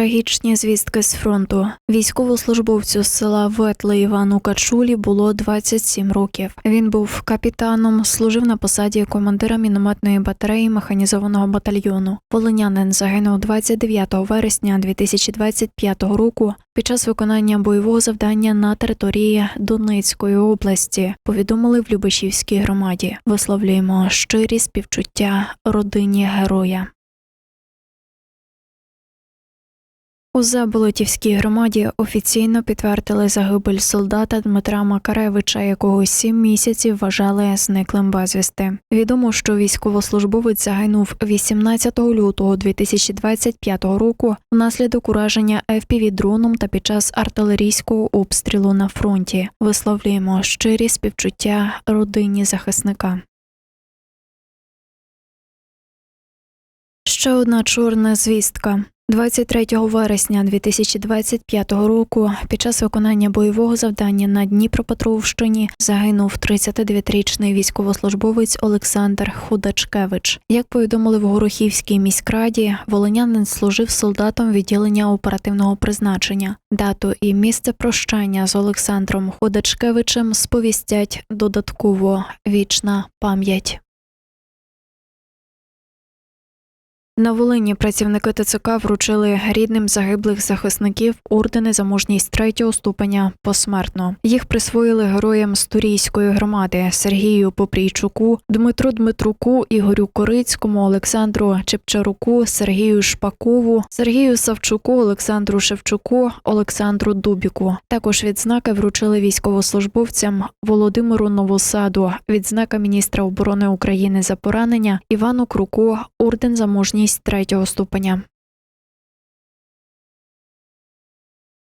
Трагічні звістки з фронту. Військовослужбовцю з села Ветле Івану Качулі було 27 років. Він був капітаном, служив на посаді командира мінометної батареї механізованого батальйону. Волинянин загинув 29 вересня 2025 року під час виконання бойового завдання на території Донецької області. Повідомили в Любешівській громаді. Висловлюємо щирі співчуття родині героя. У Заболотівській громаді офіційно підтвердили загибель солдата Дмитра Макаревича, якого сім місяців вважали зниклим безвісти. Відомо, що військовослужбовець загинув 18 лютого 2025 року внаслідок ураження fpv дроном та під час артилерійського обстрілу на фронті. Висловлюємо щирі співчуття родині захисника. Ще одна чорна звістка. 23 вересня 2025 року під час виконання бойового завдання на Дніпропетровщині загинув 39-річний військовослужбовець Олександр Худачкевич. Як повідомили в Горохівській міськраді, волинянин служив солдатом відділення оперативного призначення. Дату і місце прощання з Олександром Худачкевичем сповістять додатково вічна пам'ять. На Волині працівники ТЦК вручили рідним загиблих захисників ордени за мужність третього ступеня посмертно. Їх присвоїли героям Сторійської громади Сергію Попрійчуку, Дмитру Дмитруку, Ігорю Корицькому, Олександру Чепчаруку, Сергію Шпакову, Сергію Савчуку, Олександру Шевчуку, Олександру Дубіку. Також відзнаки вручили військовослужбовцям Володимиру Новосаду, відзнака міністра оборони України за поранення Івану Круку, орден за мужність третього ступеня.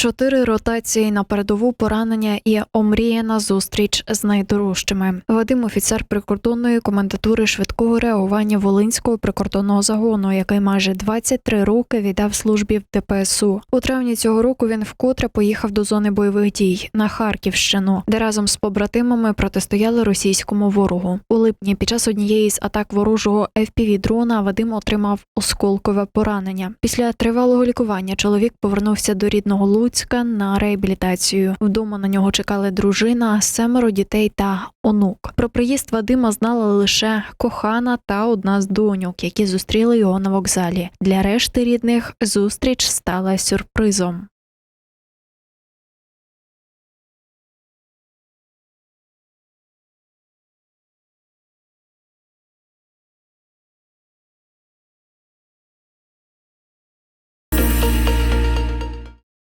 Чотири ротації на передову поранення і омріяна зустріч з найдорожчими. Вадим офіцер прикордонної комендатури швидкого реагування Волинського прикордонного загону, який майже 23 роки віддав службі в ДПСУ. У травні цього року він вкотре поїхав до зони бойових дій на Харківщину, де разом з побратимами протистояли російському ворогу. У липні під час однієї з атак ворожого fpv дрона Вадим отримав осколкове поранення. Після тривалого лікування чоловік повернувся до рідного Луцька на реабілітацію. Вдома на нього чекали дружина, семеро дітей та онук. Про приїзд Вадима знала лише кохана та одна з доньок, які зустріли його на вокзалі. Для решти рідних зустріч стала сюрпризом.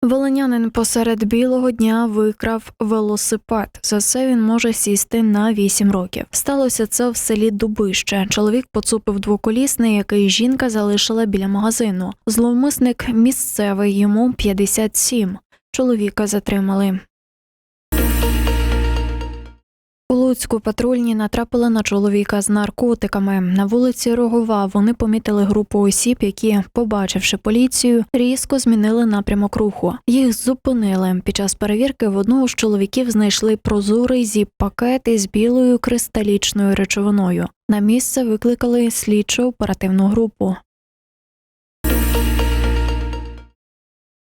Волинянин посеред білого дня викрав велосипед. За це він може сісти на 8 років. Сталося це в селі Дубище. Чоловік поцупив двоколісний, який жінка залишила біля магазину. Зловмисник місцевий йому 57. Чоловіка затримали. У Луцьку патрульні натрапили на чоловіка з наркотиками. На вулиці Рогова вони помітили групу осіб, які, побачивши поліцію, різко змінили напрямок руху. Їх зупинили. Під час перевірки в одного з чоловіків знайшли прозорий зіп-пакет із білою кристалічною речовиною. На місце викликали слідчо оперативну групу.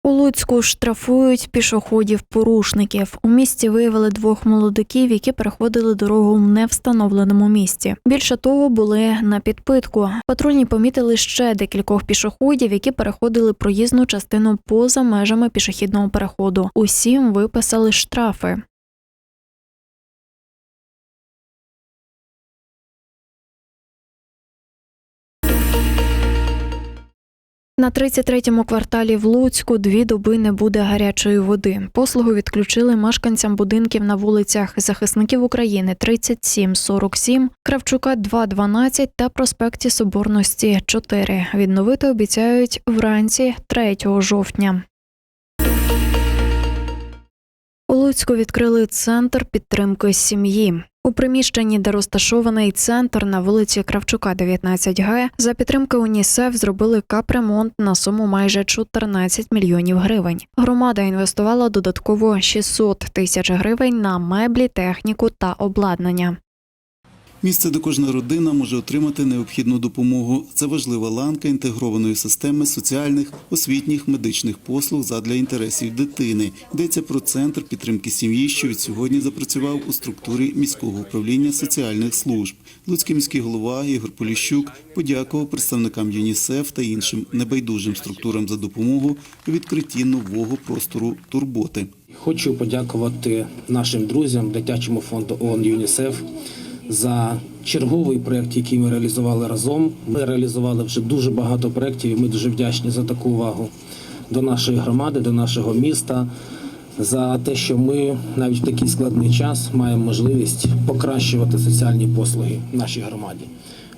У Луцьку штрафують пішоходів-порушників. У місті виявили двох молодиків, які переходили дорогу в невстановленому місці. Більше того, були на підпитку. Патрульні помітили ще декількох пішоходів, які переходили проїзну частину поза межами пішохідного переходу. Усім виписали штрафи. На 33-му кварталі в Луцьку дві доби не буде гарячої води. Послугу відключили мешканцям будинків на вулицях Захисників України 37-47, Кравчука 2-12 та проспекті Соборності 4. Відновити обіцяють вранці 3 жовтня. У Луцьку відкрили центр підтримки сім'ї. У приміщенні, де розташований центр на вулиці Кравчука, 19Г, за підтримки УНІСЕФ зробили капремонт на суму майже 14 мільйонів гривень. Громада інвестувала додатково 600 тисяч гривень на меблі, техніку та обладнання. Місце, де кожна родина може отримати необхідну допомогу. Це важлива ланка інтегрованої системи соціальних, освітніх, медичних послуг задля інтересів дитини. Йдеться про центр підтримки сім'ї, що від сьогодні запрацював у структурі міського управління соціальних служб. Луцький міський голова Ігор Поліщук подякував представникам ЮНІСЕФ та іншим небайдужим структурам за допомогу у відкритті нового простору турботи. Хочу подякувати нашим друзям, дитячому фонду ООН ЮНІСЕФ за черговий проєкт, який ми реалізували разом. Ми реалізували вже дуже багато проєктів, і ми дуже вдячні за таку увагу до нашої громади, до нашого міста, за те, що ми навіть в такий складний час маємо можливість покращувати соціальні послуги нашій громаді.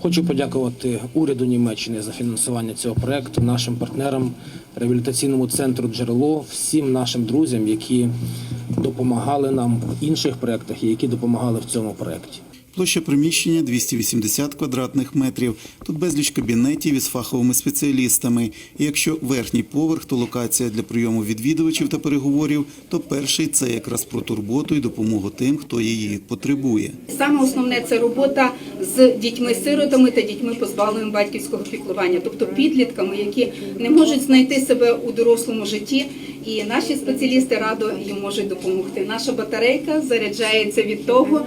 Хочу подякувати уряду Німеччини за фінансування цього проекту, нашим партнерам, реабілітаційному центру Джерело, всім нашим друзям, які допомагали нам в інших проектах і які допомагали в цьому проекті. Площа приміщення 280 квадратних метрів. Тут безліч кабінетів із фаховими спеціалістами. І якщо верхній поверх то локація для прийому відвідувачів та переговорів, то перший це якраз про турботу і допомогу тим, хто її потребує. Саме основне це робота з дітьми-сиротами та дітьми позбавленими батьківського піклування, тобто підлітками, які не можуть знайти себе у дорослому житті. І наші спеціалісти радо їм можуть допомогти. Наша батарейка заряджається від того,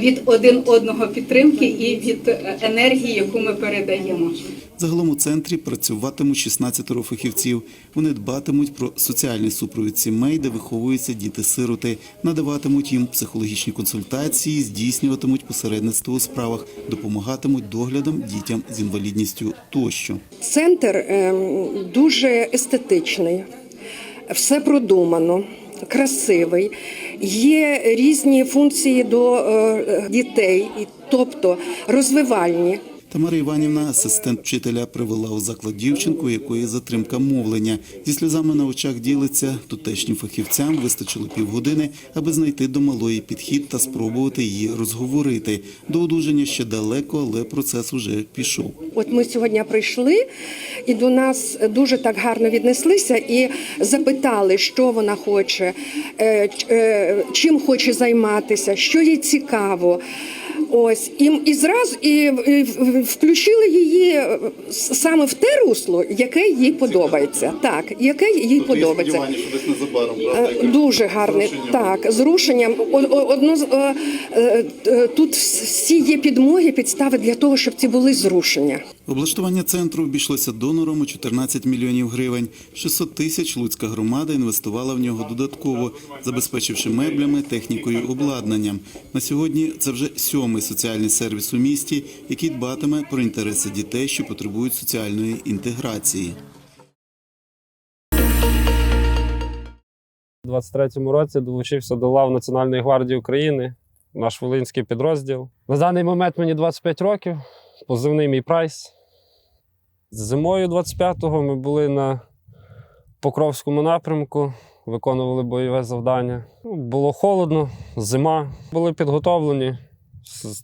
від один одного підтримки і від е, енергії, яку ми передаємо. Загалом у центрі працюватимуть 16 фахівців. Вони дбатимуть про соціальний супровід сімей, де виховуються діти-сироти, надаватимуть їм психологічні консультації, здійснюватимуть посередництво у справах, допомагатимуть доглядом дітям з інвалідністю тощо. Центр ем, дуже естетичний, все продумано, красивий. Є різні функції до е, дітей, тобто розвивальні. Тамара Іванівна, асистент вчителя, привела у заклад дівчинку, якої затримка мовлення. Зі сльозами на очах ділиться. Тутешнім фахівцям вистачило півгодини, аби знайти до малої підхід та спробувати її розговорити. До одужання ще далеко, але процес уже пішов. От ми сьогодні прийшли, і до нас дуже так гарно віднеслися і запитали, що вона хоче, е, е, чим хоче займатися, що їй цікаво. Ось і, і зразу і, і включили її е, саме в те русло, яке їй подобається. Так, яке їй подобається. Що десь незабаром Е, Дуже гарний, так, з рушенням. Одно з- е, тут всі є підмоги, підстави для того, щоб ці були зрушення. Облаштування центру обійшлося донором у 14 мільйонів гривень. 600 тисяч Луцька громада інвестувала в нього додатково, забезпечивши меблями, технікою, обладнанням. На сьогодні це вже сьомий соціальний сервіс у місті, який дбатиме про інтереси дітей, що потребують соціальної інтеграції. У 23-му році долучився до лав Національної гвардії України, наш волинський підрозділ. На даний момент мені 25 років, позивний мій прайс. Зимою 25-го ми були на Покровському напрямку, виконували бойове завдання. Ну, Було холодно, зима. Були підготовлені,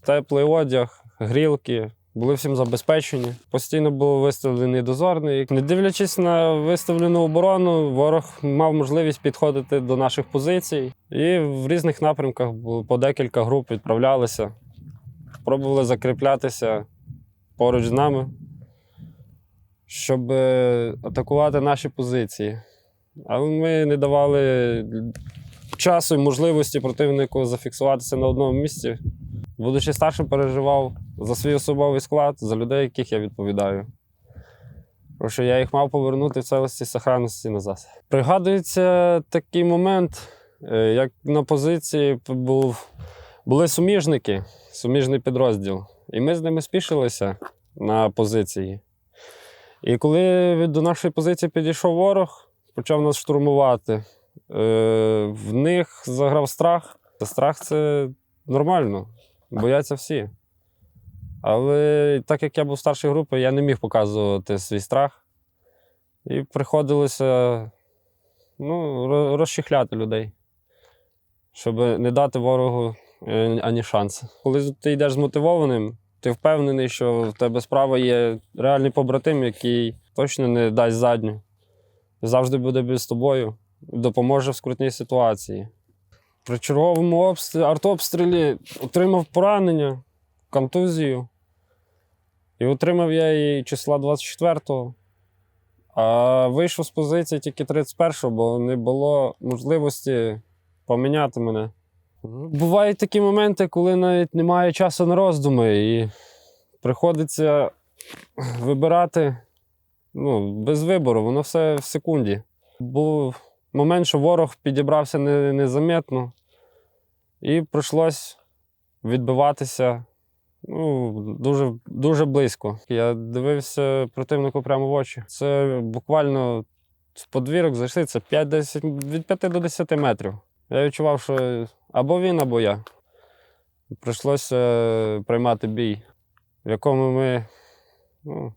теплий одяг, грілки, були всім забезпечені. Постійно був виставлений дозорний. Не дивлячись на виставлену оборону, ворог мав можливість підходити до наших позицій. І в різних напрямках по декілька груп відправлялися, пробували закріплятися поруч з нами, щоб е, атакувати наші позиції. Але ми не давали часу і можливості противнику зафіксуватися на одному місці. Будучи старшим, переживав за свій особовий склад, за людей, яких я відповідаю. Тому що я їх мав повернути в цілості і сохранності назад. Пригадується такий момент, е, як на позиції був, були суміжники, суміжний підрозділ. І ми з ними спішилися на позиції. І коли до нашої позиції підійшов ворог, почав нас штурмувати, е, в них заграв страх. Страх це нормально, бояться всі. Але так як я був старшої групи, я не міг показувати свій страх. І приходилося ну, ро- розчехляти людей, щоб не дати ворогу е, ані шанс. Коли ти йдеш змотивованим, ти впевнений, що в тебе справа є реальний побратим, який точно не дасть задню. Завжди буде з тобою, допоможе в скрутній ситуації. При черговому обстрілі, артобстрілі отримав поранення, контузію. І отримав я її числа 24-го. А вийшов з позиції тільки 31-го, бо не було можливості поміняти мене. Бувають такі моменти, коли навіть немає часу на роздуми, і приходиться вибирати ну, без вибору, воно все в секунді. Був момент, що ворог підібрався незаметно, і прийшлось відбиватися ну, дуже, дуже близько. Я дивився противнику прямо в очі. Це буквально в подвірок зайшли, це 5-10, від 5 до 10 метрів. Я відчував, що або він, або я. Прийшлося е, приймати бій, в якому ми ну,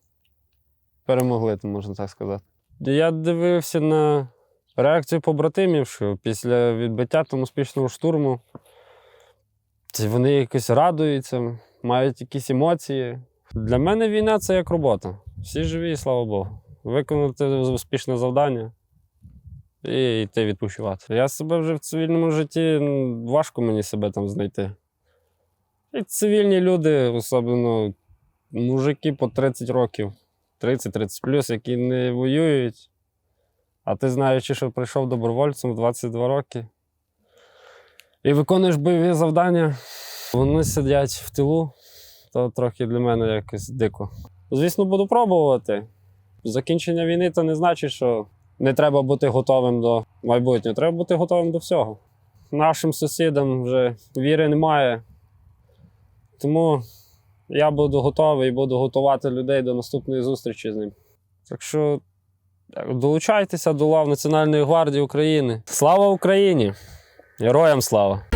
перемогли, можна так сказати. Я дивився на реакцію побратимів, що після відбиття там успішного штурму вони якось радуються, мають якісь емоції. Для мене війна це як робота. Всі живі, слава Богу. Виконати успішне завдання і йти відпочивати. Я себе вже в цивільному житті важко мені себе там знайти. І цивільні люди, особливо мужики по 30 років, 30-30 плюс, які не воюють. А ти знаючи, що прийшов добровольцем в 22 роки і виконуєш бойові завдання, вони сидять в тилу, то трохи для мене якось дико. Звісно, буду пробувати. Закінчення війни це не значить, що не треба бути готовим до майбутнього. Треба бути готовим до всього. Нашим сусідам вже віри немає. Тому я буду готовий і буду готувати людей до наступної зустрічі з ним. Так що долучайтеся до лав Національної гвардії України. Слава Україні! Героям слава!